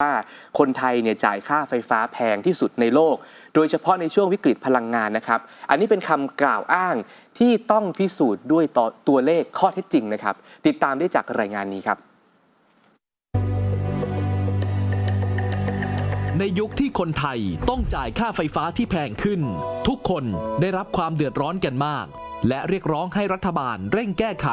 ว่าคนไทยเนี่ยจ่ายค่าไฟฟ้าแพงที่สุดในโลก โดยเฉพาะในช่วงวิกฤตพลังงานนะครับ อันนี้เป็นคำกล่าวอ้างที่ต้องพิสูจน์ด้วยต่อตัวเลขข้อเท็จจริงนะครับ ติดตามได้จากรายงานนี้ครับ ในยุคที่คนไทยต้องจ่ายค่าไฟฟ้าที่แพงขึ้น ทุกคนได้รับความเดือดร้อนกันมาก และเรียกร้องให้รัฐบาลเร่งแก้ไข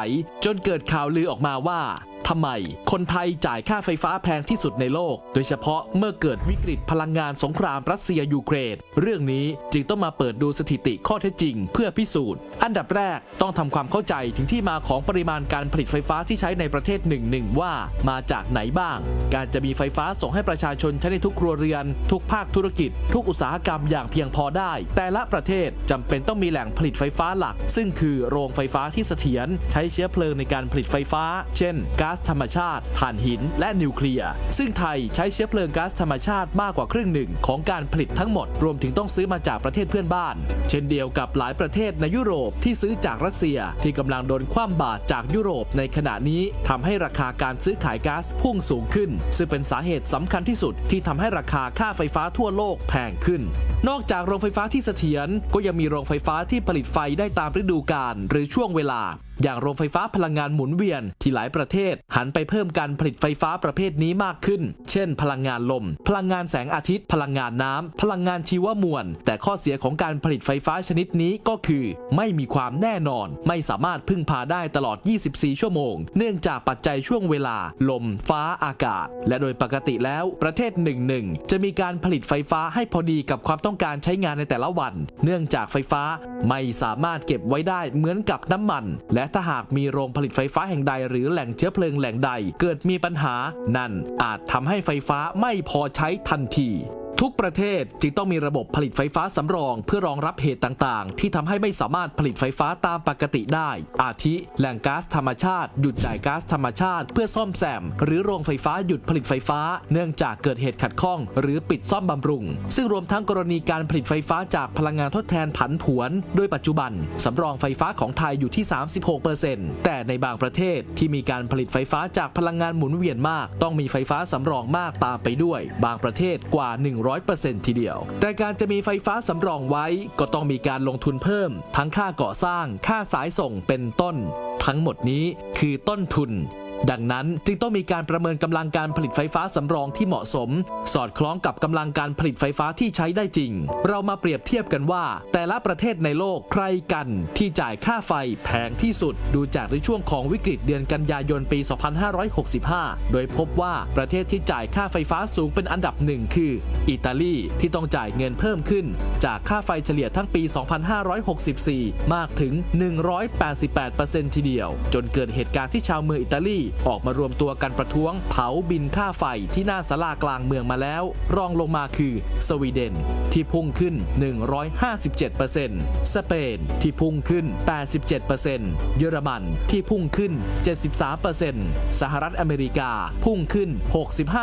จนเกิดข่าวลือออกมาว่า ทำไม คนไทยจ่ายค่าไฟฟ้าแพงที่สุดในโลก โดยเฉพาะเมื่อเกิดวิกฤตพลังงานสงครามรัสเซียยูเครน เรื่องนี้จึงต้องมาเปิดดูสถิติข้อเท็จจริง เพื่อพิสูจน์ อันดับแรกต้องทำความเข้าใจถึงที่มาของปริมาณการผลิตไฟฟ้าที่ใช้ในประเทศหนึ่งหนึ่งว่ามาจากไหนบ้าง การจะมีไฟฟ้าส่งให้ประชาชนใช้ในทุกครัวเรือน ทุกภาคธุรกิจ ทุกอุตสาหกรรมอย่างเพียงพอได้ แต่ละประเทศจำเป็นต้องมีแหล่งผลิตไฟฟ้าหลัก ซึ่งคือโรงไฟฟ้าที่เสถียรใช้เชื้อเพลิงในการผลิตไฟฟ้า เช่นก๊าซสธรรมชาติถ่านหิน และนิวเคลียร์ ซึ่งไทยใช้เชื้อเพลิงก๊าซธรรมชาติมากกว่าครึ่งหนึ่งของการผลิตทั้งหมด รวมถึงต้องซื้อมาจากประเทศเพื่อนบ้าน เช่นเดียวกับหลายประเทศในยุโรปที่ซื้อจากรัสเซียที่กำลังโดนคว่ำบาตรจากยุโรปในขณะนี้ทำให้ราคาการซื้อขายก๊าซพุ่งสูงขึ้น ซึ่งเป็นสาเหตุสำคัญที่สุดที่ทำให้ราคาค่าไฟฟ้าทั่วโลกแพงขึ้น นอกจากโรงไฟฟ้าที่เสถียรก็ยังมีโรงไฟฟ้าที่ผลิตไฟได้ตามฤดูกาลหรือช่วงเวลา อย่างโรงไฟฟ้าพลังงานหมุนเวียนที่หลายประเทศ หันไปเพิ่มการผลิตไฟฟ้าประเภทนี้มากขึ้น เช่น พลังงานลม พลังงานแสงอาทิตย์ พลังงานน้ำพลังงานชีวมวล แต่ข้อเสียของการผลิตไฟฟ้าชนิดนี้ก็คือ ไม่มีความแน่นอน ไม่สามารถพึ่งพาได้ตลอด 24 ชั่วโมง เนื่องจากปัจจัยช่วงเวลา ลม ฟ้าอากาศ และโดยปกติแล้วประเทศหนึ่งหนึ่งจะมีการผลิตไฟฟ้าให้พอดีกับความต้องการใช้งานในแต่ละวัน เนื่องจากไฟฟ้าไม่สามารถเก็บไว้ได้เหมือนกับน้ำมัน และถ้าหากมีโรงผลิตไฟฟ้าแห่งใดหรือแหล่งเชื้อเพลิงแหล่งใดเกิดมีปัญหา นั่นอาจทำให้ไฟฟ้าไม่พอใช้ทันที ทุกประเทศจึงต้องมีระบบผลิตไฟฟ้าสำรอง เพื่อรองรับเหตุต่างๆ ที่ทำให้ไม่สามารถผลิตไฟฟ้าตามปกติได้ อาทิ แหล่งก๊าซธรรมชาติ หยุดจ่ายก๊าซธรรมชาติ เพื่อซ่อมแซม หรือโรงไฟฟ้าหยุดผลิตไฟฟ้า เนื่องจากเกิดเหตุขัดข้อง หรือปิดซ่อมบำรุง ซึ่งรวมทั้งกรณีการผลิตไฟฟ้าจากพลังงานทดแทนผันผวน โดยปัจจุบันสำรองไฟฟ้าของไทยอยู่ที่ 36%แต่ในบางประเทศที่มีการผลิตไฟฟ้าจากพลังงานหมุนเวียนมาก ต้องมีไฟฟ้าสำรองมากตามไปด้วย บางประเทศกว่า100%ทีเดียว แต่การจะมีไฟฟ้าสำรองไว้ก็ต้องมีการลงทุนเพิ่ม ทั้งค่าก่อสร้าง ค่าสายส่งเป็นต้น ทั้งหมดนี้คือต้นทุน ดังนั้นจึงต้องมีการประเมินกำลังการผลิตไฟฟ้าสำรองที่เหมาะสม สอดคล้องกับกำลังการผลิตไฟฟ้าที่ใช้ได้จริง เรามาเปรียบเทียบกันว่า แต่ละประเทศในโลกใครกันที่จ่ายค่าไฟแพงที่สุด ดูจากในช่วงของวิกฤตเดือนกันยายนปี 2565 โดยพบว่าประเทศที่จ่ายค่าไฟฟ้าสูงเป็นอันดับหนึ่งคือ อิตาลีที่ต้องจ่ายเงินเพิ่มขึ้น จากค่าไฟเฉลี่ยทั้งปี 2564 มากถึง 188%ทีเดียว จนเกิดเหตุการณ์ที่ชาวเมืองอิตาลีออกมารวมตัวกันประท้วง เผาบินค่าไฟที่หน้าศาลากลางเมืองมาแล้ว รองลงมาคือ สวีเดน ที่พุ่งขึ้น 157%สเปนที่พุ่งขึ้น 87%เยอรมันที่พุ่งขึ้น 73%สหรัฐอเมริกาพุ่งขึ้น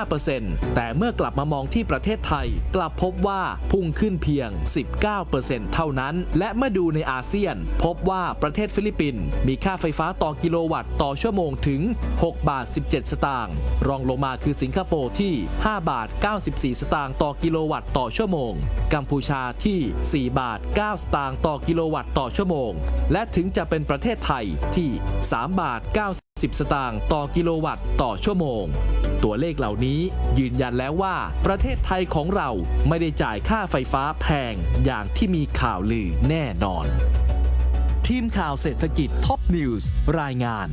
65%แต่เมื่อกลับมามองที่ประเทศไทย กลับพบว่าพุ่งขึ้นเพียง 19%เท่านั้น และเมื่อดูในอาเซียน พบว่าประเทศฟิลิปปินส์มีค่าไฟฟ้าต่อกิโลวัตต์ต่อชั่วโมงถึง6 บาท 17 สตางค์รองลงมาคือสิงคโปร์ที่ 5 บาท 94 สตางค์ต่อกิโลวัตต์ต่อชั่วโมง กัมพูชาที่ 4 บาท 9 สตางค์ต่อกิโลวัตต์ต่อชั่วโมง และถึงจะเป็นประเทศไทยที่ 3 บาท 90 สตางค์ต่อกิโลวัตต์ต่อชั่วโมงตัวเลขเหล่านี้ยืนยันแล้วว่าประเทศไทยของเราไม่ได้จ่ายค่าไฟฟ้าแพงอย่างที่มีข่าวลือแน่นอน ทีมข่าวเศรษฐกิจท็อปนิวส์รายงาน